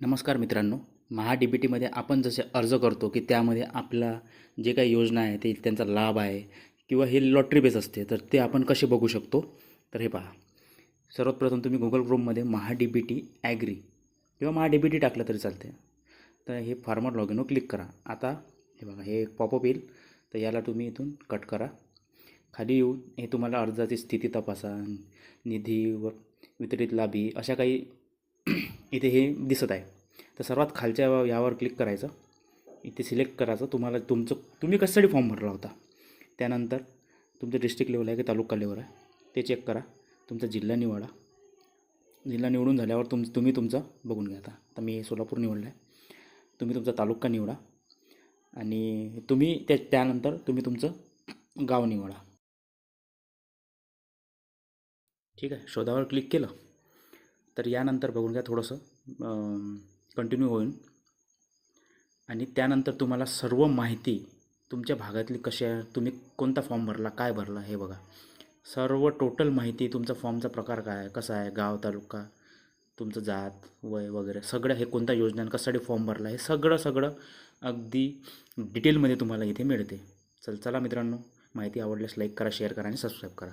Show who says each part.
Speaker 1: नमस्कार मित्रांनो महा डी बी टीमध्ये आपण जसे अर्ज करतो की त्यामध्ये आपला जे काही योजना आहे ते त्यांचा लाभ आहे किंवा हे लॉटरी बेस असते तर ते आपण कसे बघू शकतो? तर हे पहा. सर्वात प्रथम तुम्ही Google क्रोममध्ये Maha D B T agri किंवा महा डी बी टी टाकलं तरी चालते तर हे फार्मर लॉग इनवर क्लिक करा. आता हे बघा हे एक पॉपअप येईल. तर याला तुम्ही इथून कट करा. खाली येऊन हे तुम्हाला अर्जाची स्थिती तपासा. निधी व वितरित लाभी अशा काही इथे हे दिसत आहे. तर सर्वात खालच्या यावर क्लिक करायचं. इथे सिलेक्ट करायचं. तुम्हाला तुमचं तुम्ही कशासाठी फॉर्म भरला होता. त्यानंतर तुमचं डिस्ट्रिक्ट लेवल आहे की तालुका लेवल आहे ते चेक करा. तुमचा जिल्हा निवडा. जिल्हा निवडून झाल्यावर तुम तुम्ही तुमचं बघून घ्या आता. तर मी सोलापूर निवडलं आहे तुम्ही तुमचा तालुका निवडा. आणि तुम्ही त्या त्यानंतर तुम्ही तुमचं गाव निवडा. ठीक आहे? शोधावर क्लिक केलं. तर यानंतर बघून घ्या थोडंसं. कंटिन्यू होईल. आणि त्यानंतर तुम्हाला सर्व माहिती तुमच्या भागातली कशी आहे तुम्ही कोणता फॉर्म भरला काय भरला हे बघा. सर्व टोटल माहिती तुमचा फॉर्मचा प्रकार काय आहे कसा आहे गाव तालुका तुमचं जात वय वगैरे सगळं हे कोणत्या योजना कशासाठी फॉर्म भरला हे सगळं सगळं अगदी डिटेलमध्ये तुम्हाला इथे मिळते. चल चला मित्रांनो माहिती आवडल्यास लाईक करा शेअर करा आणि सबस्क्राईब करा.